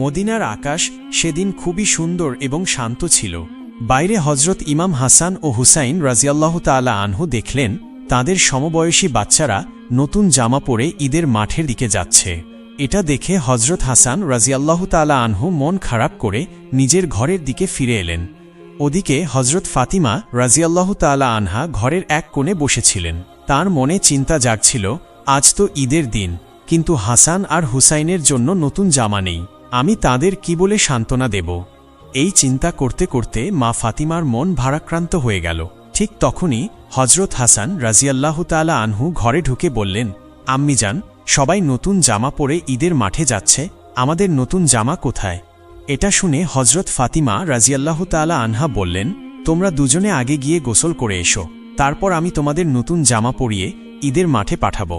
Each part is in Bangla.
মদিনার আকাশ সেদিন খুবই সুন্দর এবং শান্ত ছিল। বাইরে হজরত ইমাম হাসান ও হুসাইন রাজিয়াল্লাহ তালা আনহু দেখলেন, তাদের সমবয়সী বাচ্চারা নতুন জামা পরে ঈদের মাঠের দিকে যাচ্ছে। এটা দেখে হজরত হাসান রাজিয়াল্লাহ তালা আনহু মন খারাপ করে নিজের ঘরের দিকে ফিরে এলেন। ওদিকে হজরত ফাতিমা রাজিয়াল্লাহ তালা আনহা ঘরের এক কোণে বসেছিলেন। তার মনে চিন্তা জাগছিল, আজ তো ঈদের দিন, কিন্তু হাসান আর হুসাইনের জন্য নতুন জামা নেই। আমি তাদের কি বলে সান্ত্বনা দেব? এই চিন্তা করতে করতে মা ফাতিমার মন ভারাক্রান্ত হয়ে গেল। ঠিক তখনই হজরত হাসান রাজিয়াল্লাহ তালা আনহু ঘরে ঢুকে বললেন, আম্মি যান, সবাই নতুন জামা পরে ঈদের মাঠে যাচ্ছে, আমাদের নতুন জামা কোথায়? এটা শুনে হজরত ফাতিমা রাজিয়াল্লাহ তালা আনহা বললেন, তোমরা দুজনে আগে গিয়ে গোসল করে এসো, তারপর আমি তোমাদের নতুন জামা পরিয়ে ঈদের মাঠে পাঠাবো।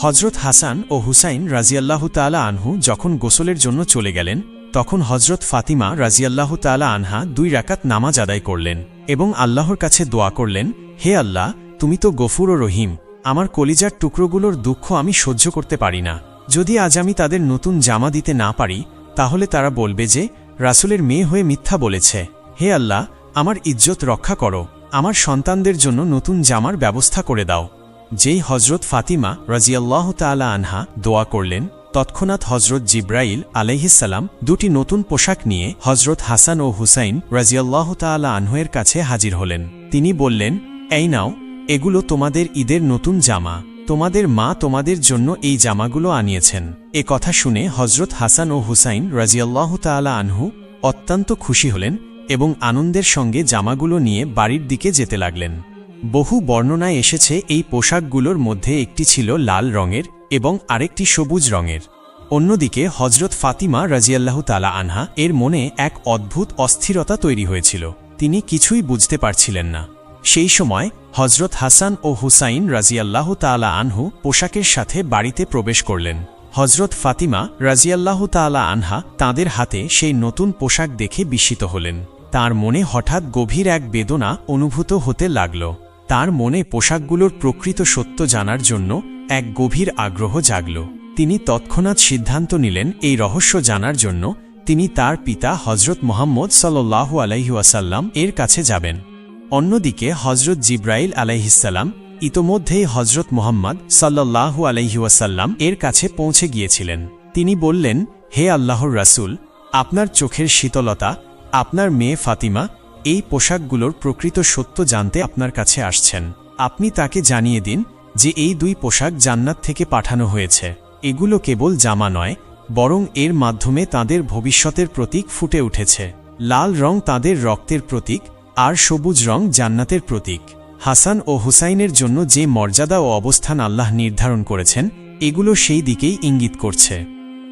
হজরত হাসান ও হুসাইন রাজিয়াল্লাহ তালা আনহু যখন গোসলের জন্য চলে গেলেন, তখন হজরত ফাতিমা রাজিয়াল্লাহ তালা আনহা দুই রাকাত নামাজ আদায় করলেন এবং আল্লাহর কাছে দোয়া করলেন, হে আল্লাহ, তুমি তো গফুর ও রহিম, আমার কলিজার টুকরোগুলোর দুঃখ আমি সহ্য করতে পারি না। যদি আজ আমি তাদের নতুন জামা দিতে না পারি, তাহলে তারা বলবে যে, রাসুলের মেয়ে হয়ে মিথ্যা বলেছে। হে আল্লাহ, আমার ইজ্জত রক্ষা করো, আমার সন্তানদের জন্য নতুন জামার ব্যবস্থা করে দাও। যেই হজরত ফাতিমা রাজিয়াল্লাহ তালা আনহা দোয়া করলেন, তৎক্ষণাৎ হজরত জিব্রাইল আলাইহিসাল্লাম দুটি নতুন পোশাক নিয়ে হজরত হাসান ও হুসাইন রাজিয়াল্লাহ তালা আনহুয়ের কাছে হাজির হলেন। তিনি বললেন, এই নাও, এগুলো তোমাদের ঈদের নতুন জামা। তোমাদের মা তোমাদের জন্য এই জামাগুলো আনিয়েছেন। এ কথা শুনে হজরত হাসান ও হুসাইন রাজিয়াল্লাহ তালা আনহু অত্যন্ত খুশি হলেন এবং আনন্দের সঙ্গে জামাগুলো নিয়ে বাড়ির দিকে যেতে লাগলেন। বহু বর্ণনায় এসেছে এই পোশাকগুলোর মধ্যে একটি ছিল লাল রঙের এবং আরেকটি সবুজ রঙের। অন্যদিকে হজরত ফাতিমা রাজিয়াল্লাহ তালা আনহা এর মনে এক অদ্ভুত অস্থিরতা তৈরি হয়েছিল। তিনি কিছুই বুঝতে পারছিলেন না। সেই সময় হজরত হাসান ও হুসাইন রাজিয়াল্লাহ তালা আনহু পোশাকের সাথে বাড়িতে প্রবেশ করলেন। হজরত ফাতিমা রাজিয়াল্লাহ তালা আনহা তাদের হাতে সেই নতুন পোশাক দেখে বিস্মিত হলেন। তার মনে হঠাৎ গভীর এক বেদনা অনুভূত হতে লাগল। তার মনে পোশাকগুলোর প্রকৃত সত্য জানার জন্য এক গভীর আগ্রহ জাগল। তিনি তৎক্ষণাৎ সিদ্ধান্ত নিলেন এই রহস্য জানার জন্য তিনি তার পিতা হজরত মোহাম্মদ সাল্লাহু আলাইহুয়াসাল্লাম এর কাছে যাবেন। অন্যদিকে হজরত জিব্রাইল আলাইহিসাল্লাম ইতোমধ্যেই হজরত মোহাম্মদ সাল্লাহু আলাইহুয়াসাল্লাম এর কাছে পৌঁছে গিয়েছিলেন। তিনি বললেন, হে আল্লাহর রাসুল, আপনার চোখের শীতলতা, আপনার মেয়ে ফাতিমা এই পোশাকগুলোর প্রকৃত সত্য জানতে আপনার কাছে আসছেন। আপনি তাকে জানিয়ে দিন যে এই দুই পোশাক জান্নাত থেকে পাঠানো হয়েছে। এগুলো কেবল জামা নয়, বরং এর মাধ্যমে তাদের ভবিষ্যতের প্রতীক ফুটে উঠেছে। লাল রং তাদের রক্তের প্রতীক, আর সবুজ রং জান্নাতের প্রতীক। হাসান ও হুসাইনের জন্য যে মর্যাদা ও অবস্থান আল্লাহ নির্ধারণ করেছেন, এগুলো সেই দিকেই ইঙ্গিত করছে।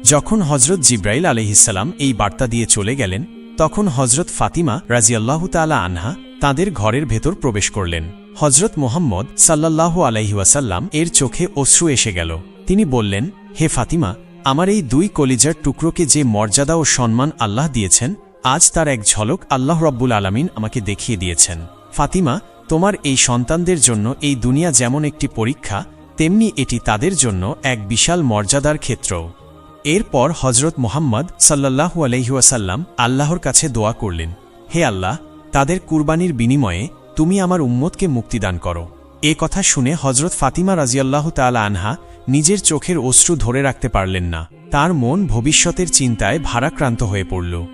যখন হজরত জিব্রাইল আলহিসাল্লাম এই বার্তা দিয়ে চলে গেলেন তখন হজরত ফাতিমা রাজিয়াল্লাহ তালা আনহা তাদের ঘরের ভেতর প্রবেশ করলেন। হজরত মোহাম্মদ সাল্লাল্লাহু আলাইহুয়াসাল্লাম এর চোখে অশ্রু এসে গেল। তিনি বললেন, হে ফাতিমা, আমার এই দুই কলিজার টুকরোকে যে মর্যাদা ও সম্মান আল্লাহ দিয়েছেন, আজ তার এক ঝলক আল্লাহ রব্বুল আলামিন আমাকে দেখিয়ে দিয়েছেন। ফাতিমা, তোমার এই সন্তানদের জন্য এই দুনিয়া যেমন একটি পরীক্ষা, তেমনি এটি তাদের জন্য এক বিশাল মর্যাদার ক্ষেত্র। এরপর হজরত মোহাম্মদ সাল্লাহু আলহিউসাল্লাম আল্লাহর কাছে দোয়া করলেন, হে আল্লাহ, তাদের কুরবানির বিনিময়ে তুমি আমার উম্মতকে মুক্তিদান করো। এ কথা শুনে হজরত ফাতিমা রাজিয়াল্লাহ তালা আনহা নিজের চোখের অশ্রু ধরে রাখতে পারলেন না। তার মন ভবিষ্যতের চিন্তায় ভারাক্রান্ত হয়ে পড়ল।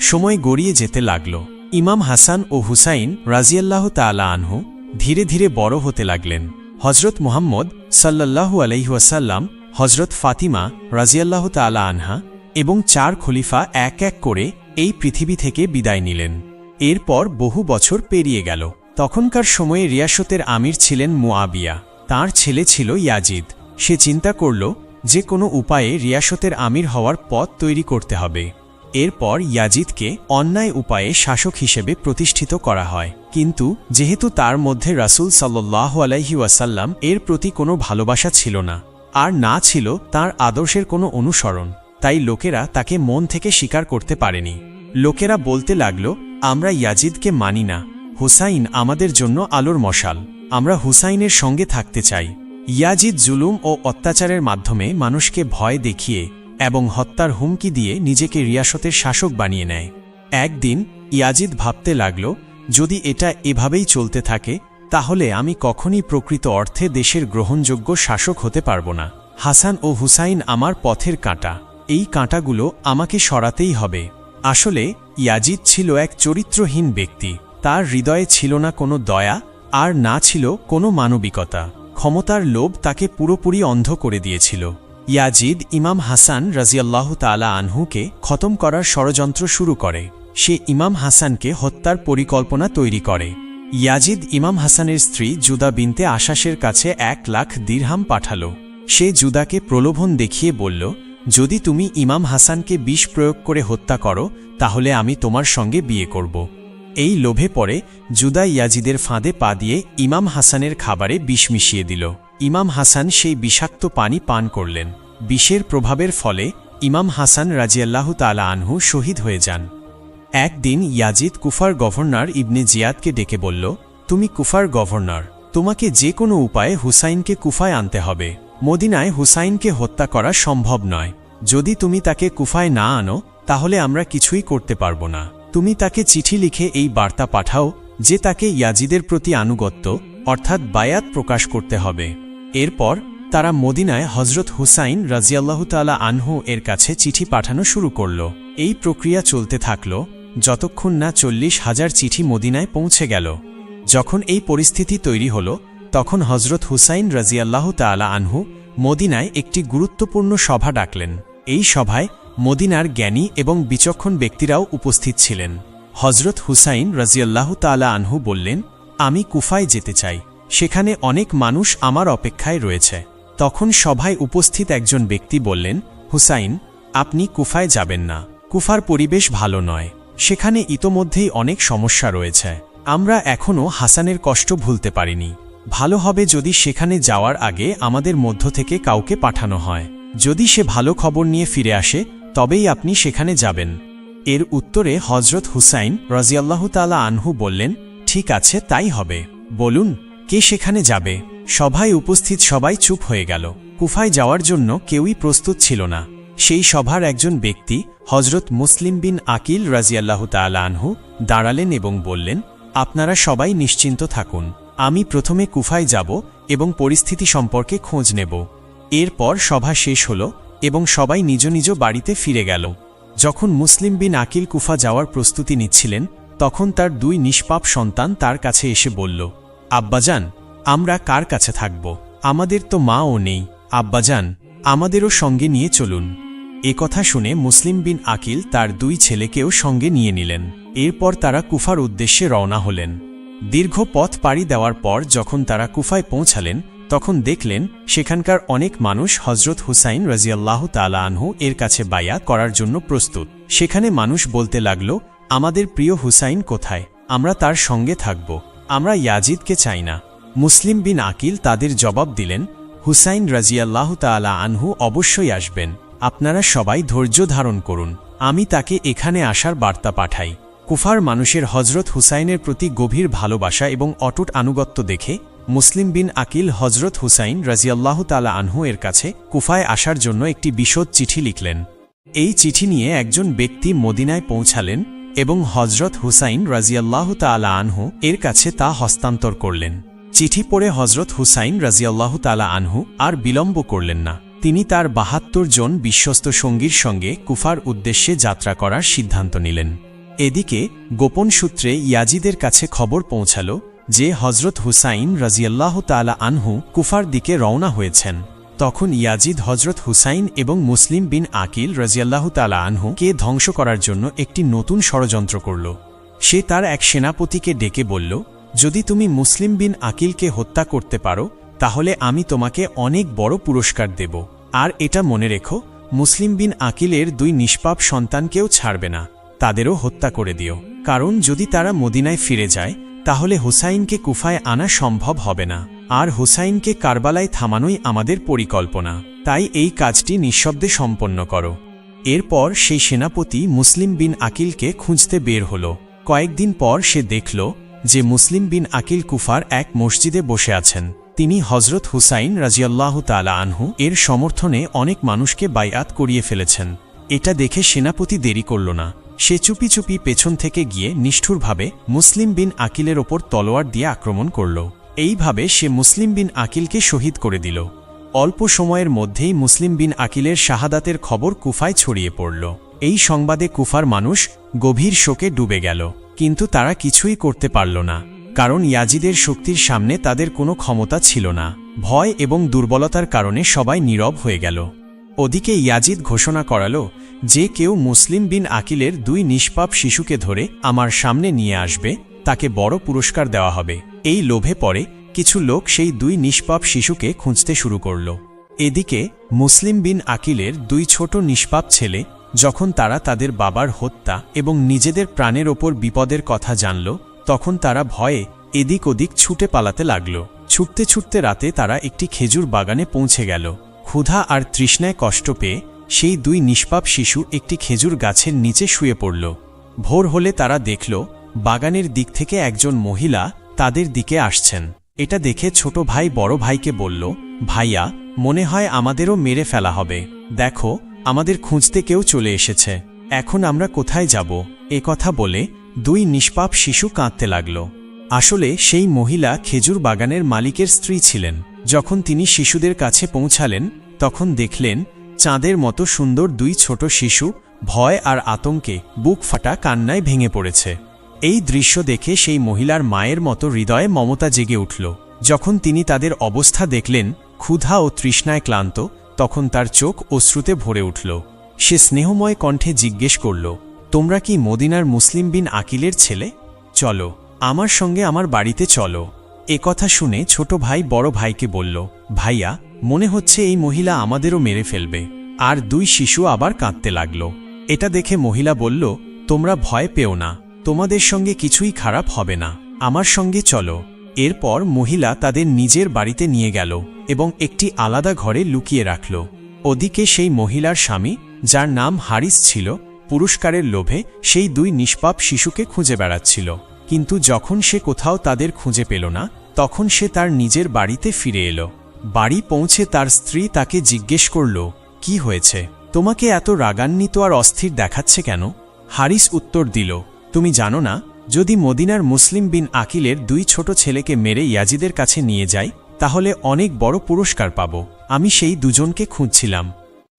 সময় গড়িয়ে যেতে লাগল। ইমাম হাসান ও হুসাইন রাজিয়াল্লাহ তালা আনহু ধীরে ধীরে বড় হতে লাগলেন। হজরত মোহাম্মদ সাল্লাল্লাহু আলহিহাসাল্লাম হজরত ফাতিমা রাজিয়াল্লাহ তালা আনহা এবং চার খলিফা এক এক করে এই পৃথিবী থেকে বিদায় নিলেন। এরপর বহু বছর পেরিয়ে গেল। তখনকার সময়ে রিয়াসতের আমির ছিলেন মুয়াবিয়া তার ছেলে ছিল ইয়াজিদ। সে চিন্তা করল যে কোনো উপায়ে রিয়াসতের আমির হওয়ার পথ তৈরি করতে হবে। এরপর ইয়াজিদকে অন্যায় উপায়ে শাসক হিসেবে প্রতিষ্ঠিত করা হয়। কিন্তু যেহেতু তার মধ্যে রাসুল সাল্লাহ আলাইহি ওয়াসাল্লাম এর প্রতি কোনো ভালোবাসা ছিল না আর না ছিল তার আদর্শের কোনো অনুসরণ, তাই লোকেরা তাকে মন থেকে স্বীকার করতে পারেনি। লোকেরা বলতে লাগল, আমরা ইয়াজিদকে মানি না। হুসাইন আমাদের জন্য আলোর মশাল। আমরা হুসাইনের সঙ্গে থাকতে চাই। ইয়াজিদ জুলুম ও অত্যাচারের মাধ্যমে মানুষকে ভয় দেখিয়ে এবং হত্যার হুমকি দিয়ে নিজেকে রিয়াসতের শাসক বানিয়ে নেয়। একদিন ইয়াজিদ ভাবতে লাগল, যদি এটা এভাবেই চলতে থাকে তাহলে আমি কখনই প্রকৃত অর্থে দেশের গ্রহণযোগ্য শাসক হতে পারব না। হাসান ও হুসাইন আমার পথের কাঁটা। এই কাঁটাগুলো আমাকে সরাতেই হবে। আসলে, ইয়াজিদ ছিল এক চরিত্রহীন ব্যক্তি। তার হৃদয়ে ছিল না কোনো দয়া, আর না ছিল কোনো মানবিকতা। ক্ষমতার লোভ তাকে পুরোপুরি অন্ধ করে দিয়েছিল। ইয়াজিদ ইমাম হাসান রাজিয়াল্লাহ তালা আনহুকে খতম করার ষড়যন্ত্র শুরু করে। সে ইমাম হাসানকে হত্যার পরিকল্পনা তৈরি করে। ইয়াজিদ ইমাম হাসানের স্ত্রী জুদা বিনতে আশাসের কাছে এক লাখ দিরহাম পাঠাল। সে জুদাকে প্রলোভন দেখিয়ে বলল, যদি তুমি ইমাম হাসানকে বিষ প্রয়োগ করে হত্যা করো, তাহলে আমি তোমার সঙ্গে বিয়ে করব। এই লোভে পরে জুদা ইয়াজিদের ফাঁদে পা দিয়ে ইমাম হাসানের খাবারে বিষ মিশিয়ে দিল। ইমাম হাসান সেই বিষাক্ত পানি পান করলেন। বিষের প্রভাবের ফলে ইমাম হাসান রাজিয়াল্লাহ তালা আনহু শহীদ হয়ে যান। একদিন ইয়াজিদ কুফার গভর্নর ইবনে জিয়াদকে ডেকে বলল, তুমি কুফার গভর্নর, তোমাকে যে কোনো উপায়ে হুসাইনকে কুফায় আনতে হবে। মদিনায় হুসাইনকে হত্যা করা সম্ভব নয়। যদি তুমি তাকে কুফায় না আনো, তাহলে আমরা কিছুই করতে পারব না। তুমি তাকে চিঠি লিখে এই বার্তা পাঠাও, যে তাকে ইয়াজিদের প্রতি আনুগত্য, অর্থাৎ বায়াত প্রকাশ করতে হবে। এরপর তারা মদিনায় হজরত হুসাইন রাজিয়াল্লাহু তালা আনহু এর কাছে চিঠি পাঠানো শুরু করল। এই প্রক্রিয়া চলতে থাকল যতক্ষণ না চল্লিশ হাজার চিঠি মদিনায় পৌঁছে গেল, যখন এই পরিস্থিতি তৈরি হল, তখন হজরত হুসাইন রাজিয়াল্লাহ তালা আনহু মদিনায় একটি গুরুত্বপূর্ণ সভা ডাকলেন। এই সভায় মদিনার জ্ঞানী এবং বিচক্ষণ ব্যক্তিরাও উপস্থিত ছিলেন। হজরত হুসাইন রাজিয়াল্লাহ তালা আনহু বললেন, আমি কুফায় যেতে চাই। সেখানে অনেক মানুষ আমার অপেক্ষায় রয়েছে। তখন সভায় উপস্থিত একজন ব্যক্তি বললেন, হুসাইন, আপনি কুফায় যাবেন না। কুফার পরিবেশ ভালো নয়। সেখানে ইতোমধ্যেই অনেক সমস্যা রয়েছে। আমরা এখনও হাসানের কষ্ট ভুলতে পারিনি। ভালো হবে যদি সেখানে যাওয়ার আগে আমাদের মধ্য থেকে কাউকে পাঠানো হয়। যদি সে ভালো খবর নিয়ে ফিরে আসে, তবেই আপনি সেখানে যাবেন। এর উত্তরে হজরত হুসাইন রাজিয়াল্লাহ তালা আনহু বললেন, ঠিক আছে, তাই হবে। বলুন, কে সেখানে যাবে? সভায় উপস্থিত সবাই চুপ হয়ে গেল। কুফায় যাওয়ার জন্য কেউই প্রস্তুত ছিল না। সেই সভার একজন ব্যক্তি হজরত মুসলিম বিন আকিল রাজিয়াল্লাহ আনহু দাঁড়ালেন এবং বললেন, আপনারা সবাই নিশ্চিন্ত থাকুন। আমি প্রথমে কুফায় যাব এবং পরিস্থিতি সম্পর্কে খোঁজ নেব। এরপর সভা শেষ হল এবং সবাই নিজ নিজ বাড়িতে ফিরে গেল। যখন মুসলিম বিন আকিল কুফা যাওয়ার প্রস্তুতি নিচ্ছিলেন, তখন তার দুই নিষ্পাপ সন্তান তার কাছে এসে বলল, আব্বাজান, আমরা কার কাছে থাকব? আমাদের তো মাও নেই। আব্বাজান, আমাদেরও সঙ্গে নিয়ে চলুন। এ কথা শুনে মুসলিম বিন আকিল তার দুই ছেলেকেও সঙ্গে নিয়ে নিলেন। এরপর তারা কুফার উদ্দেশ্যে রওনা হলেন। দীর্ঘ পথ পাড়ি দেওয়ার পর যখন তারা কুফায় পৌঁছালেন, তখন দেখলেন সেখানকার অনেক মানুষ হজরত হুসাইন রাজিয়াল্লাহ তালা আনহু এর কাছে বায়া করার জন্য প্রস্তুত। সেখানে মানুষ বলতে লাগল, আমাদের প্রিয় হুসাইন কোথায়? আমরা তার সঙ্গে থাকব। আমরা ইয়াজিদকে চাই না। মুসলিম বিন আকিল তাদের জবাব দিলেন, হুসাইন রাজিয়াল্লাহ তালা আনহু অবশ্যই আসবেন। আপনারা সবাই ধৈর্য ধারণ করুন। আমি তাকে এখানে আসার বার্তা পাঠাই। কুফার মানুষের হজরত হুসাইনের প্রতি গভীর ভালোবাসা এবং অটুট আনুগত্য দেখে মুসলিম বিন আকিল হজরত হুসাইন রাজিয়াল্লাহ তালা আনহু এর কাছে কুফায় আসার জন্য একটি বিশদ চিঠি লিখলেন। এই চিঠি নিয়ে একজন ব্যক্তি মদিনায় পৌঁছালেন এবং হজরত হুসাইন রাজিয়াল্লাহ তালা আনহু এর কাছে তা হস্তান্তর করলেন। চিঠি পড়ে হজরত হুসাইন রাজিয়াল্লাহ তালা আনহু আর বিলম্ব করলেন না। তিনি তার বাহাত্তর জন বিশ্বস্ত সঙ্গীর সঙ্গে কুফার উদ্দেশ্যে যাত্রা করার সিদ্ধান্ত নিলেন। এদিকে, গোপন সূত্রে ইয়াজিদের কাছে খবর পৌঁছাল যে হজরত হুসাইন রাজিয়াল্লাহ তালা আনহু কুফার দিকে রওনা হয়েছেন। তখন ইয়াজিদ হজরত হুসাইন এবং মুসলিম বিন আকিল রাজিয়াল্লাহ তালা আনহু কে ধ্বংস করার জন্য একটি নতুন ষড়যন্ত্র করল। সে তার এক সেনাপতিকে ডেকে বলল, যদি তুমি মুসলিম বিন আকিলকে হত্যা করতে পারো তাহলে আমি তোমাকে অনেক বড় পুরস্কার দেব। আর এটা মনে রেখো, মুসলিম বিন আকিলের দুই নিষ্পাপ সন্তানকেও ছাড়বে না, তাদেরও হত্যা করে দিও। কারণ যদি তারা মদিনায় ফিরে যায়, তাহলে হুসাইনকে কুফায় আনা সম্ভব হবে না। আর হুসাইনকে কারবালায় থামানোই আমাদের পরিকল্পনা। তাই এই কাজটি নিঃশব্দে সম্পন্ন করো। এরপর সেই সেনাপতি মুসলিম বিন আকিলকে খুঁজতে বের হল। কয়েকদিন পর সে দেখল যে মুসলিম বিন আকিল কুফার এক মসজিদে বসে আছেন। তিনি হজরত হুসাইন রাজিয়াল্লাহ তালা আনহু এর সমর্থনে অনেক মানুষকে বাইয়াত করিয়ে ফেলেছেন। এটা দেখে সেনাপতি দেরি করল না। সে চুপি চুপি পেছন থেকে গিয়ে নিষ্ঠুরভাবে মুসলিম বিন আকিলের ওপর তলোয়ার দিয়ে আক্রমণ করল। এইভাবে সে মুসলিম বিন আকিলকে শহীদ করে দিল। অল্প সময়ের মধ্যেই মুসলিম বিন আকিলের শাহাদাতের খবর কুফায় ছড়িয়ে পড়ল। এই সংবাদে কুফার মানুষ গভীর শোকে ডুবে গেল, কিন্তু তারা কিছুই করতে পারল না। কারণ ইয়াজিদের শক্তির সামনে তাদের কোনো ক্ষমতা ছিল না। ভয় এবং দুর্বলতার কারণে সবাই নীরব হয়ে গেল। ওদিকে ইয়াজিদ ঘোষণা করাল, যে কেউ মুসলিম বিন আকিলের দুই নিষ্পাপ শিশুকে ধরে আমার সামনে নিয়ে আসবে, তাকে বড় পুরস্কার দেওয়া হবে। এই লোভে পরে কিছু লোক সেই দুই নিষ্পাপ শিশুকে খুঁজতে শুরু করল। এদিকে মুসলিম বিন আকিলের দুই ছোট নিষ্পাপ ছেলে যখন তারা তাদের বাবার হত্যা এবং নিজেদের প্রাণের ওপর বিপদের কথা জানল তখন তারা ভয়ে এদিক ওদিক ছুটে পালাতে লাগল। ছুটতে ছুটতে রাতে তারা একটি খেজুর বাগানে পৌঁছে গেল। ক্ষুধা আর তৃষ্ণায় কষ্ট পেয়ে সেই দুই নিষ্পাপ শিশু একটি খেজুর গাছের নিচে শুয়ে পড়ল। ভোর হলে তারা দেখল, বাগানের দিক থেকে একজন মহিলা তাদের দিকে আসছেন। এটা দেখে ছোট ভাই বড় ভাইকে বলল, ভাইয়া, মনে হয় আমাদেরও মেরে ফেলা হবে। দেখো, আমাদের খুঁজতে কেউ চলে এসেছে। এখন আমরা কোথায় যাব? এ কথা বলে দুই নিষ্পাপ শিশু কাঁদতে লাগল। আসলে সেই মহিলা খেজুর বাগানের মালিকের স্ত্রী ছিলেন। যখন তিনি শিশুদের কাছে পৌঁছালেন, তখন দেখলেন চাঁদের মতো সুন্দর দুই ছোট শিশু ভয় আর আতঙ্কে বুক ফাটা কান্নায় ভেঙে পড়েছে। এই দৃশ্য দেখে সেই মহিলার মায়ের মতো হৃদয়ে মমতা জেগে উঠল। যখন তিনি তাদের অবস্থা দেখলেন, ক্ষুধা ও তৃষ্ণায় ক্লান্ত, তখন তার চোখ অশ্রুতে ভরে উঠল। সে স্নেহময় কণ্ঠে জিজ্ঞেস করল তোমরা কি মদিনার মুসলিম বিন আকিলের ছেলে? চলো, আমার সঙ্গে আমার বাড়িতে চলো। এ কথা শুনে ছোট ভাই বড় ভাইকে বলল, ভাইয়া, মনে হচ্ছে এই মহিলা আমাদেরও মেরে ফেলবে। আর দুই শিশু আবার কাঁদতে লাগল। এটা দেখে মহিলা বলল, তোমরা ভয় পেও না, তোমাদের সঙ্গে কিছুই খারাপ হবে না, আমার সঙ্গে চলো। এরপর মহিলা তাদের নিজের বাড়িতে নিয়ে গেল এবং একটি আলাদা ঘরে লুকিয়ে রাখল। ওদিকে সেই মহিলার স্বামী, যার নাম হারিস ছিল পুরস্কারের লোভে সেই দুই নিষ্পাপ শিশুকে খুঁজে বেড়াচ্ছিল। কিন্তু যখন সে কোথাও তাদের খুঁজে পেল না, তখন সে তার নিজের বাড়িতে ফিরে এলো। বাড়ি পৌঁছে তার স্ত্রী তাকে জিজ্ঞেস করল, কি হয়েছে? তোমাকে এত রাগান্বিত আর অস্থির দেখাচ্ছে কেন? হারিস উত্তর দিল, তুমি জানো না, যদি মদিনার মুসলিম বিন আকিলের দুই ছোট ছেলেকে মেরে ইয়াজিদের কাছে নিয়ে যাই, তাহলে অনেক বড় পুরস্কার পাব। আমি সেই দুজনকে খুঁজছিলাম।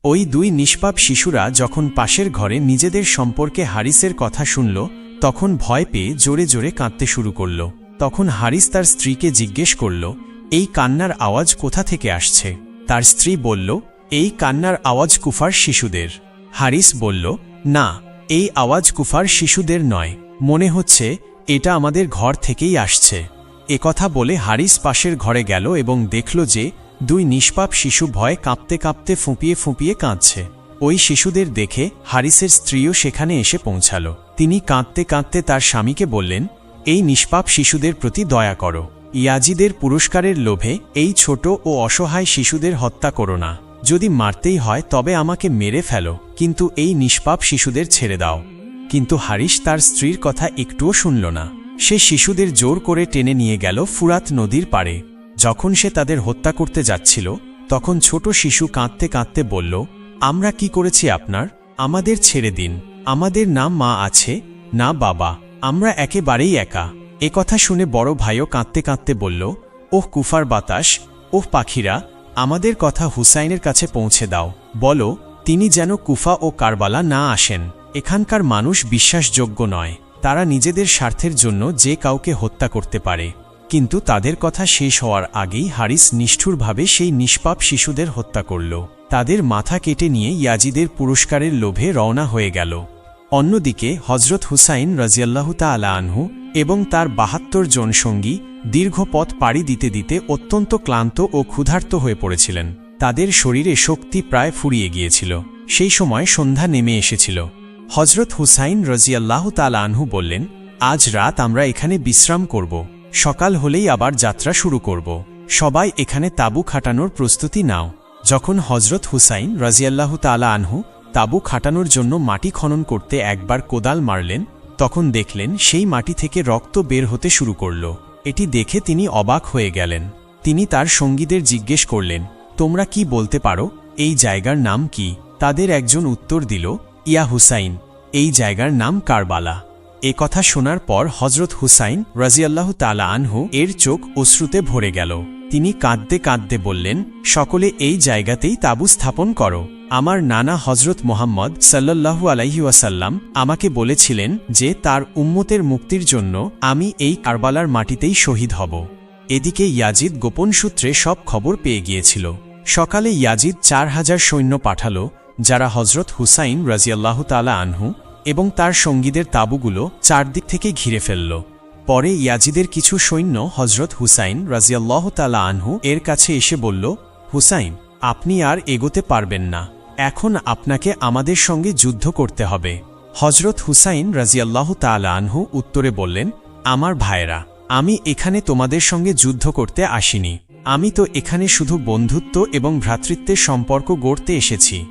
ওই দুই নিষ্পাপ শিশুরা যখন পাশের ঘরে নিজেদের সম্পর্কে হারিসের কথা শুনল, তখন ভয় পেয়ে জোরে জোরে কাঁদতে শুরু করল। তখন হারিস তার স্ত্রীকে জিজ্ঞেস করল, এই কান্নার আওয়াজ কোথা থেকে আসছে? তার স্ত্রী বলল, এই কান্নার আওয়াজ কুফার শিশুদের। হারিস বলল, না, এই আওয়াজ কুফার শিশুদের নয়। মনে হচ্ছে এটা আমাদের ঘর থেকেই আসছে। একথা বলে হারিস পাশের ঘরে গেল এবং দেখল যে দুই নিষ্পাপ শিশু ভয়ে কাঁপতে কাঁপতে ফুঁপিয়ে ফুঁপিয়ে কাঁদছে। ওই শিশুদের দেখে হারিসের স্ত্রীও সেখানে এসে পৌঁছাল। তিনি কাঁদতে কাঁদতে তার স্বামীকে বললেন, এই নিষ্পাপ শিশুদের প্রতি দয়া করো। ইয়াজিদের পুরস্কারের লোভে এই ছোট ও অসহায় শিশুদের হত্যা করো না। যদি মারতেই হয় তবে আমাকে মেরে ফেলো, কিন্তু এই নিষ্পাপ শিশুদের ছেড়ে দাও। কিন্তু হারিস তার স্ত্রীর কথা একটুও শুনল না। সে শিশুদের জোর করে টেনে নিয়ে গেল ফুরাত নদীর পারে যখন সে তাদের হত্যা করতে যাচ্ছিল, তখন ছোট শিশু কাঁদতে কাঁদতে বলল, আমরা কি করেছি আপনার? আমাদের ছেড়ে দিন। আমাদের না মা আছে, না বাবা। আমরা একেবারেই একা। এ কথা শুনে বড় ভাইও কাঁদতে কাঁদতে বলল, ওহ কুফার বাতাস, ওহ পাখিরা, আমাদের কথা হুসাইনের কাছে পৌঁছে দাও। বলো, তিনি যেন কুফা ও কারবালা না আসেন। এখানকার মানুষ বিশ্বাসযোগ্য নয়। তারা নিজেদের স্বার্থের জন্য যে কাউকে হত্যা করতে পারে। কিন্তু তাদের কথা শেষ হওয়ার আগেই হারিস নিষ্ঠুরভাবে সেই নিষ্পাপ শিশুদের হত্যা করল। তাদের মাথা কেটে নিয়ে ইয়াজিদের পুরস্কারের লোভে রওনা হয়ে গেল। অন্যদিকে হজরত হুসাইন রাজিয়াল্লাহ তালা আনহু এবং তার বাহাত্তর জন সঙ্গী দীর্ঘ পথ পাড়ি দিতে দিতে অত্যন্ত ক্লান্ত ও ক্ষুধার্ত হয়ে পড়েছিলেন। তাদের শরীরে শক্তি প্রায় ফুরিয়ে গিয়েছিল। সেই সময় সন্ধ্যা নেমে এসেছিল। হজরত হুসাইন রাজিয়াল্লাহ তালা আনহু বললেন, আজ রাত আমরা এখানে বিশ্রাম করব। সকাল হলেই আবার যাত্রা শুরু করব। সবাই এখানে তাবু খাটানোর প্রস্তুতি নাও। যখন হজরত হুসাইন রাজিয়াল্লাহ তালা আনহু তাবু খাটানোর জন্য মাটি খনন করতে একবার কোদাল মারলেন, তখন দেখলেন সেই মাটি থেকে রক্ত বের হতে শুরু করল। এটি দেখে তিনি অবাক হয়ে গেলেন। তিনি তার সঙ্গীদের জিজ্ঞেস করলেন, তোমরা কি বলতে পারো? এই জায়গার নাম কি? তাদের একজন উত্তর দিল, ইয়া হুসাইন, এই জায়গার নাম কারবালা। এ কথা শোনার পর হজরত হুসাইন রাজিয়াল্লাহ তালা আনহু এর চোখ অশ্রুতে ভরে গেল। তিনি কাঁদতে কাঁদতে বললেন, সকলে এই জায়গাতেই তাবু স্থাপন করো। আমার নানা হজরত মোহাম্মদ সাল্লাল্লাহু আলাইহাসাল্লাম আমাকে বলেছিলেন যে, তার উম্মতের মুক্তির জন্য আমি এই কারবালার মাটিতেই শহীদ হব। এদিকে ইয়াজিদ গোপন সূত্রে সব খবর পেয়ে গিয়েছিল। সকালে ইয়াজিদ চার হাজার সৈন্য পাঠাল, যারা হজরত হুসাইন রাজিয়াল্লাহ তালা আনহু এবং তার সঙ্গীদের তাঁবুগুলো চারদিক থেকে ঘিরে ফেলল। পরে ইয়াজিদের কিছু সৈন্য হজরত হুসাইন রাজিয়াল্লাহ তালা আনহু এর কাছে এসে বলল, হুসাইন, আপনি আর এগোতে পারবেন না। এখন আপনাকে আমাদের সঙ্গে যুদ্ধ করতে হবে। হজরত হুসাইন রাজিয়াল্লাহ তালা আনহু উত্তরে বললেন, আমার ভাইরা আমি এখানে তোমাদের সঙ্গে যুদ্ধ করতে আসিনি। আমি তো এখানে শুধু বন্ধুত্ব এবং ভ্রাতৃত্বের সম্পর্ক গড়তে এসেছি।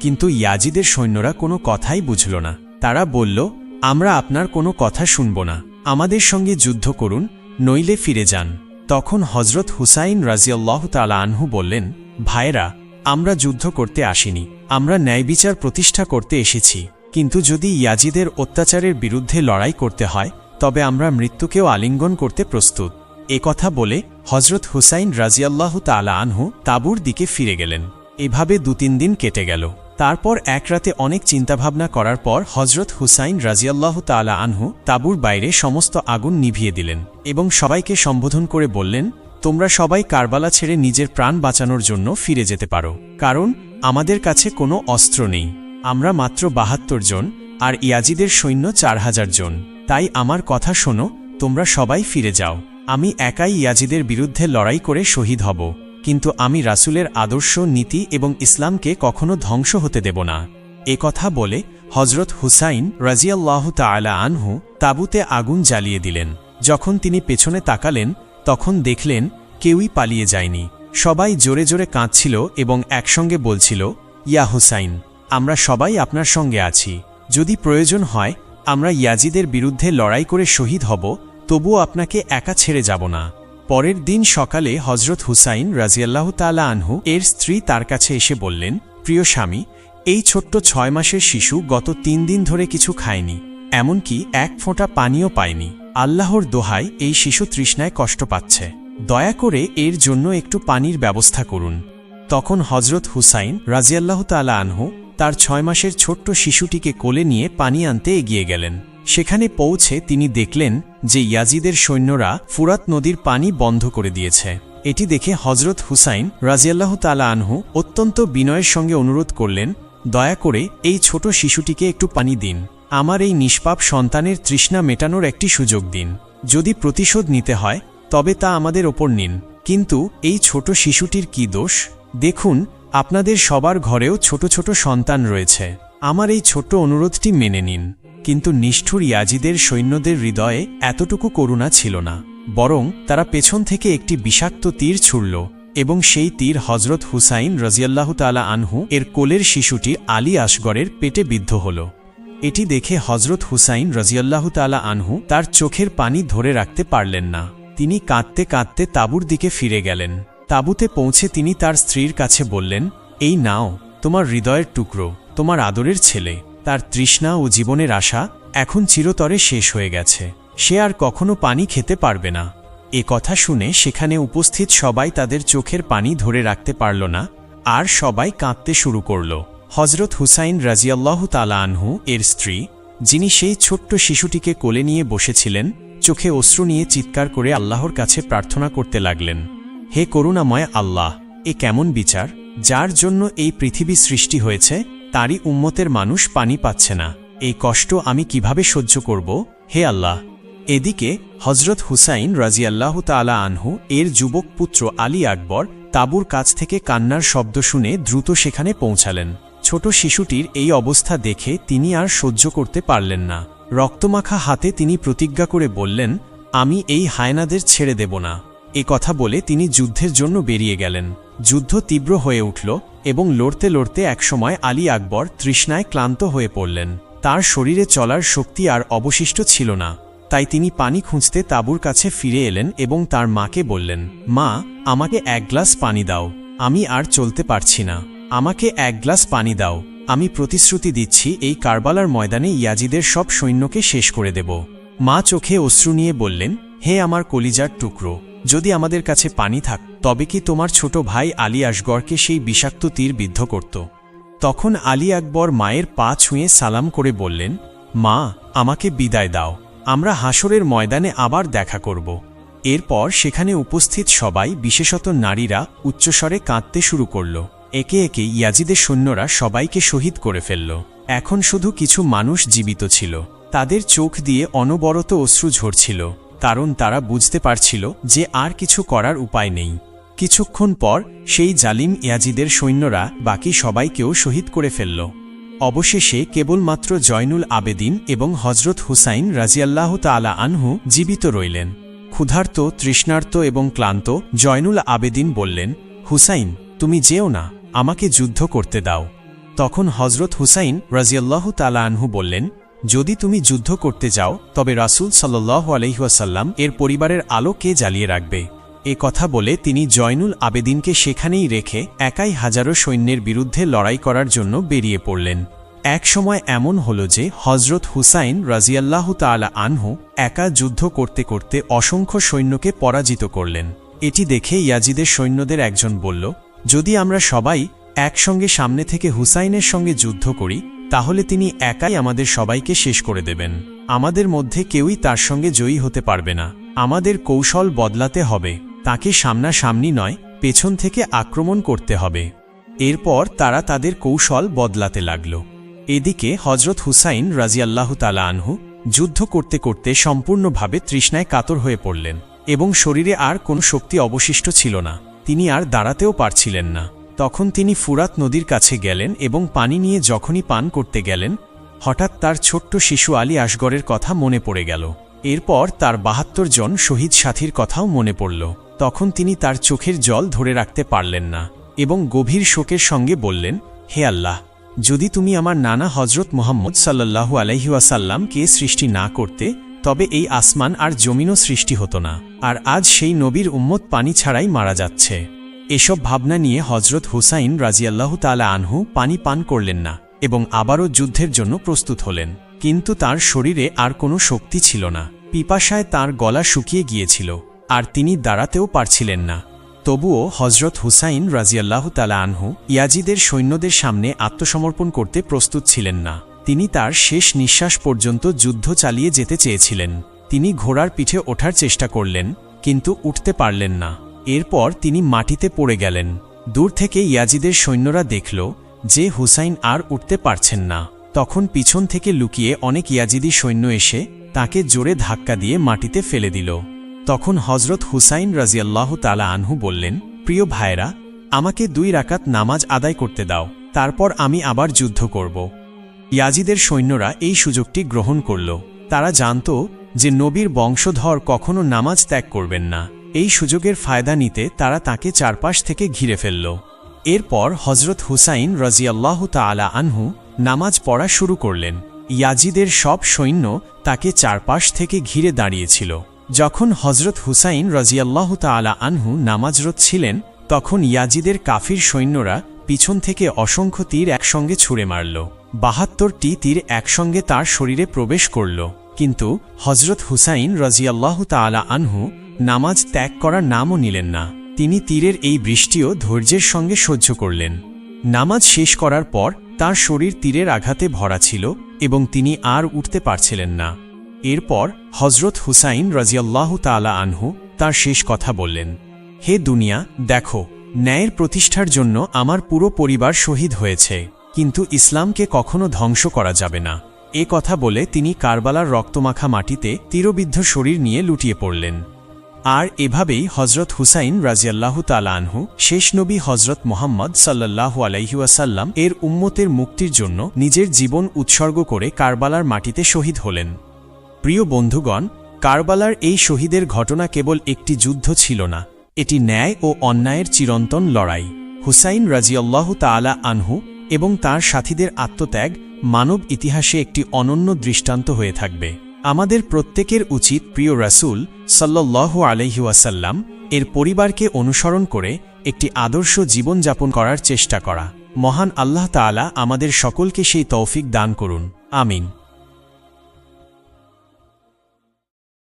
কিন্তু ইয়াজিদের সৈন্যরা কোনো কথাই বুঝল না। তারা বলল, আমরা আপনার কোনো কথা শুনব না। আমাদের সঙ্গে যুদ্ধ করুন, নইলে ফিরে যান। তখন হজরত হুসাইন রাজিয়াল্লাহ তালা আনহু বললেন ভাইরা আমরা যুদ্ধ করতে আসিনি। আমরা ন্যায়বিচার প্রতিষ্ঠা করতে এসেছি। কিন্তু যদি ইয়াজিদের অত্যাচারের বিরুদ্ধে লড়াই করতে হয়, তবে আমরা মৃত্যুকেও আলিঙ্গন করতে প্রস্তুত। এ কথা বলে হজরত হুসাইন রাজিয়াল্লাহ তালা আনহু তাবুর দিকে ফিরে গেলেন। এভাবে দু তিন দিন কেটে গেল। তারপর এক রাতে অনেক চিন্তাভাবনা করার পর হজরত হুসাইন রাজিয়াল্লাহ তালা আনহু তাবুর বাইরে সমস্ত আগুন নিভিয়ে দিলেন এবং সবাইকে সম্বোধন করে বললেন, তোমরা সবাই কারবালা ছেড়ে নিজের প্রাণ বাঁচানোর জন্য ফিরে যেতে পারো, কারণ আমাদের কাছে কোনো অস্ত্র নেই। আমরা মাত্র বাহাত্তর জন আর ইয়াজিদের সৈন্য চার হাজার জন। তাই আমার কথা শোনো, তোমরা সবাই ফিরে যাও। আমি একাই ইয়াজিদের বিরুদ্ধে লড়াই করে শহীদ হব। কিন্তু আমি রাসুলের আদর্শ, নীতি এবং ইসলামকে কখনো ধ্বংস হতে দেব না। এ কথা বলে হজরত হুসাইন রাজিয়াল্লাহ তালা আনহু তাবুতে আগুন জ্বালিয়ে দিলেন। যখন তিনি পেছনে তাকালেন, তখন দেখলেন কেউই পালিয়ে যায়নি। সবাই জোরে জোরে কাঁদছিল এবং একসঙ্গে বলছিল, ইয়া হুসাইন, আমরা সবাই আপনার সঙ্গে আছি। যদি প্রয়োজন হয়, আমরা ইয়াজিদের বিরুদ্ধে লড়াই করে শহীদ হব, তবুও আপনাকে একা ছেড়ে যাব না। পরের দিন সকালে হজরত হুসাইন রাজিয়াল্লাহ তালা আনহু এর স্ত্রী তার কাছে এসে বললেন, প্রিয় স্বামী, এই ছোট্ট ছয় মাসের শিশু গত তিন দিন ধরে কিছু খায়নি, এমনকি এক ফোঁটা পানিও পায়নি। আল্লাহর দোহায় এই শিশু তৃষ্ণায় কষ্ট পাচ্ছে। দয়া করে এর জন্য একটু পানির ব্যবস্থা করুন। তখন হজরত হুসাইন রাজিয়াল্লাহ তালা আনহু তার ছয় মাসের ছোট্ট শিশুটিকে কোলে নিয়ে পানি আনতে এগিয়ে গেলেন। সেখানে পৌঁছে তিনি দেখলেন যে ইয়াজিদের সৈন্যরা ফুরাত নদীর পানি বন্ধ করে দিয়েছে। এটি দেখে হজরত হুসাইন রাজিয়াল্লাহ তালা আনহু অত্যন্ত বিনয়ের সঙ্গে অনুরোধ করলেন, দয়া করে এই ছোট শিশুটিকে একটু পানি দিন। আমার এই নিষ্পাপ সন্তানের তৃষ্ণা মেটানোর একটি সুযোগ দিন। যদি প্রতিশোধ নিতে হয়, তবে তা আমাদের ওপর নিন। কিন্তু এই ছোট শিশুটির কি দোষ? দেখুন, আপনাদের সবার ঘরেও ছোট ছোট সন্তান রয়েছে। আমার এই ছোট্ট অনুরোধটি মেনে নিন। কিন্তু নিষ্ঠুর ইয়াজিদের সৈন্যদের হৃদয়ে এতটুকু করুণা ছিল না, বরং তারা পেছন থেকে একটি বিষাক্ত তীর ছুড়ল এবং সেই তীর হজরত হুসাইন রাজিয়াল্লাহ তালা আনহু এর কোলের শিশুটি আলী আসগরের পেটে বিদ্ধ হল। এটি দেখে হজরত হুসাইন রাজিয়াল্লাহ তালা আনহু তার চোখের পানি ধরে রাখতে পারলেন না। তিনি কাঁদতে কাঁদতে তাঁবুর দিকে ফিরে গেলেন। তাঁবুতে পৌঁছে তিনি তার স্ত্রীর কাছে বললেন, এই নাও, তোমার হৃদয়ের টুকরো, তোমার আদরের ছেলে। তার তৃষ্ণা ও জীবনের আশা এখন চিরতরে শেষ হয়ে গেছে। সে আর কখনো পানি খেতে পারবে না। এ কথা শুনে সেখানে উপস্থিত সবাই তাদের চোখের পানি ধরে রাখতে পারল না, আর সবাই কাঁদতে শুরু করল। হজরত হুসাইন রাজিয়াল্লাহ তালা আনহু এর স্ত্রী, যিনি সেই ছোট্ট শিশুটিকে কোলে নিয়ে বসেছিলেন, চোখে অশ্রু নিয়ে চিৎকার করে আল্লাহর কাছে প্রার্থনা করতে লাগলেন, হে করুণাময় আল্লাহ, এ কেমন বিচার, যার জন্য এই পৃথিবী সৃষ্টি হয়েছে তারই উম্মতের মানুষ পানি পাচ্ছে না। এই কষ্ট আমি কীভাবে সহ্য করব? হে আল্লাহ। এদিকে হজরত হুসাইন রাজিয়াল্লাহ তালা আনহু, এর যুবক পুত্র আলী আকবর তাবুর কাছ থেকে কান্নার শব্দ শুনে দ্রুত সেখানে পৌঁছালেন। ছোট শিশুটির এই অবস্থা দেখে তিনি আর সহ্য করতে পারলেন না। রক্তমাখা হাতে তিনি প্রতিজ্ঞা করে বললেন, আমি এই হায়নাদের ছেড়ে দেব না। এ কথা বলে তিনি যুদ্ধের জন্য বেরিয়ে গেলেন। যুদ্ধ তীব্র হয়ে উঠল। এবং লড়তে লড়তে একসময় আলী আকবর তৃষ্ণায় ক্লান্ত হয়ে পড়লেন। তার শরীরে চলার শক্তি আর অবশিষ্ট ছিল না। তাই তিনি পানি খুঁজতে তাঁবুর কাছে ফিরে এলেন এবং তার মাকে বললেন, মা, আমাকে এক গ্লাস পানি দাও। আমি আর চলতে পারছি না। আমাকে এক গ্লাস পানি দাও। আমি প্রতিশ্রুতি দিচ্ছি এই কারবালার ময়দানে ইয়াজিদের সব সৈন্যকে শেষ করে দেব। মা চোখে অশ্রু নিয়ে বললেন হে আমার কলিজার টুকরো, যদি আমাদের কাছে পানি থাক, তবে কি তোমার ছোট ভাই আলী আসগরকে সেই বিষাক্ত তীর বিদ্ধ করত? তখন আলী আকবর মায়ের পা ছুঁয়ে সালাম করে বললেন, মা, আমাকে বিদায় দাও, আমরা হাসরের ময়দানে আবার দেখা করব। এরপর সেখানে উপস্থিত সবাই, বিশেষত নারীরা, উচ্চস্বরে কাঁদতে শুরু করল। একে একে ইয়াজিদের সৈন্যরা সবাইকে শহীদ করে ফেলল। এখন শুধু কিছু মানুষ জীবিত ছিল। তাদের চোখ দিয়ে অনবরত অশ্রু ঝরছিল। কারণ তারা বুঝতে পারছিল যে আর কিছু করার উপায় নেই। কিছুক্ষণ পর সেই জালিম ইয়াজিদের সৈন্যরা বাকি সবাইকেও শহীদ করে ফেলল। অবশেষে কেবলমাত্র জয়নুল আবেদিন এবং হজরত হুসাইন রাজিয়াল্লাহ তালা আনহু জীবিত রইলেন। ক্ষুধার্ত, তৃষ্ণার্ত এবং ক্লান্ত জয়নুল আবেদিন বললেন, হুসাইন, তুমি যেও না, আমাকে যুদ্ধ করতে দাও। তখন হজরত হুসাইন রাজিয়াল্লাহ তালা আনহু বললেন যদি তুমি যুদ্ধ করতে যাও, তবে রাসুল সাল্লাহ আলহিহাসাল্লাম এর পরিবারের আলো কে জ্বালিয়ে রাখবে? এ কথা বলে তিনি জয়নুল আবেদিনকে সেখানেই রেখে একাই হাজারো সৈন্যের বিরুদ্ধে লড়াই করার জন্য বেরিয়ে পড়লেন। এক সময় এমন হল যে হজরত হুসাইন রাজিয়াল্লাহ তালা আনহু একা যুদ্ধ করতে করতে অসংখ্য সৈন্যকে পরাজিত করলেন। এটি দেখে ইয়াজিদের সৈন্যদের একজন বলল, যদি আমরা সবাই একসঙ্গে সামনে থেকে হুসাইনের সঙ্গে যুদ্ধ করি, তাহলে তিনি একাই আমাদের সবাইকে শেষ করে দেবেন। আমাদের মধ্যে কেউই তার সঙ্গে জয়ী হতে পারবে না। আমাদের কৌশল বদলাতে হবে, তাকে সামনাসামনি নয়, পেছন থেকে আক্রমণ করতে হবে। এরপর তারা তাদের কৌশল বদলাতে লাগল। এদিকে হজরত হুসাইন রাজিয়াল্লাহ তালা আনহু যুদ্ধ করতে করতে সম্পূর্ণভাবে তৃষ্ণায় কাতর হয়ে পড়লেন এবং শরীরে আর কোনো শক্তি অবশিষ্ট ছিল না। তিনি আর দাঁড়াতেও পারছিলেন না। তখন তিনি ফুরাত নদীর কাছে গেলেন এবং পানি নিয়ে যখনই পান করতে গেলেন, হঠাৎ তার ছোট্ট শিশু আলী আসগরের কথা মনে পড়ে গেল। এরপর তার বাহাত্তর জন শহীদ সাথীর কথাও মনে পড়ল। তখন তিনি তার চোখের জল ধরে রাখতে পারলেন না এবং গভীর শোকের সঙ্গে বললেন, হে আল্লাহ, যদি তুমি আমার নানা হজরত মোহাম্মদ সাল্লাহু আলহিউসাল্লামকে সৃষ্টি না করতে, তবে এই আসমান আর জমিনও সৃষ্টি হতো না, আর আজ সেই নবীর উম্মত পানি ছাড়াই মারা যাচ্ছে। এসব ভাবনা নিয়ে হজরত হুসাইন রাজিয়াল্লাহ তালা আনহু পানি পান করলেন না এবং আবারও যুদ্ধের জন্য প্রস্তুত হলেন। কিন্তু তার শরীরে আর কোনো শক্তি ছিল না। পিপাসায় তার গলা শুকিয়ে গিয়েছিল, আর তিনি দাঁড়াতেও পারছিলেন না। তবুও হজরত হুসাইন রাজিয়াল্লাহ তালা আনহু ইয়াজিদের সৈন্যদের সামনে আত্মসমর্পণ করতে প্রস্তুত ছিলেন না। তিনি তার শেষ নিঃশ্বাস পর্যন্ত যুদ্ধ চালিয়ে যেতে চেয়েছিলেন। তিনি ঘোড়ার পিঠে ওঠার চেষ্টা করলেন, কিন্তু উঠতে পারলেন না। এরপর তিনি মাটিতে পড়ে গেলেন। দূর থেকে ইয়াজিদের সৈন্যরা দেখল যে হুসাইন আর উঠতে পারছেন না। তখন পিছন থেকে লুকিয়ে অনেক ইয়াজিদি সৈন্য এসে তাকে জোরে ধাক্কা দিয়ে মাটিতে ফেলে দিল। তখন হজরত হুসাইন রাজিয়াল্লাহ তালা আনহু বললেন, প্রিয় ভাইরা আমাকে দুই রাকাত নামাজ আদায় করতে দাও, তারপর আমি আবার যুদ্ধ করব। ইয়াজিদের সৈন্যরা এই সুযোগটি গ্রহণ করল। তারা জানত যে নবীর বংশধর কখনো নামাজ ত্যাগ করবেন না। এই সুযোগের ফায়দা নিতে তারা তাকে চারপাশ থেকে ঘিরে ফেলল। এরপর হজরত হুসাইন রাজিয়াল্লাহ তালা আনহু নামাজ পড়া শুরু করলেন। ইয়াজিদের সব সৈন্য তাকে চারপাশ থেকে ঘিরে দাঁড়িয়েছিল। যখন হজরত হুসাইন রাজিয়াল্লাহ তালা আনহু নামাজরত ছিলেন, তখন ইয়াজিদের কাফির সৈন্যরা পিছন থেকে অসংখ্য তীর একসঙ্গে ছুঁড়ে মারল। বাহাত্তরটি তীর একসঙ্গে তার শরীরে প্রবেশ করল। কিন্তু হজরত হুসাইন রাজিয়াল্লাহ তালা আনহু নামাজ ত্যাগ করার নামও নিলেন না। তিনি তীরের এই বৃষ্টিও ধৈর্যের সঙ্গে সহ্য করলেন। নামাজ শেষ করার পর তার শরীর তীরের আঘাতে ভরা ছিল এবং তিনি আর উঠতে পারছিলেন না। এরপর হজরত হুসাইন রাজিয়াল্লাহ তালা আনহু তার শেষ কথা বললেন, হে দুনিয়া, দেখো, ন্যায়ের প্রতিষ্ঠার জন্য আমার পুরো পরিবার শহীদ হয়েছে, কিন্তু ইসলামকে কখনো ধ্বংস করা যাবে না। এ কথা বলে তিনি কারবালার রক্তমাখা মাটিতে তীরবিদ্ধ শরীর নিয়ে লুটিয়ে পড়লেন। আর এভাবেই হজরত হুসাইন রাজিয়াল্লাহ তালানহু শেষ নবী হজরত মোহাম্মদ সাল্লাহু আলাইহুয়াসাল্লাম এর উম্মতের মুক্তির জন্য নিজের জীবন উৎসর্গ করে কারবালার মাটিতে শহীদ হলেন। প্রিয় বন্ধুগণ, কারবালার এই শহীদের ঘটনা কেবল একটি যুদ্ধ ছিল না, এটি ন্যায় ও অন্যায়ের চিরন্তন লড়াই। হুসাইন রাজিয়াল্লাহ তালা আনহু এবং তার সাথীদের আত্মত্যাগ মানব ইতিহাসে একটি অনন্য দৃষ্টান্ত হয়ে থাকবে। আমাদের প্রত্যেকের উচিত, প্রিয় রাসুল সাল্লাহ আলহিউসাল্লাম এর পরিবারকে অনুসরণ করে একটি আদর্শ জীবনযাপন করার চেষ্টা করা। মহান আল্লাহ তালা আমাদের সকলকে সেই তৌফিক দান করুন। আমিন।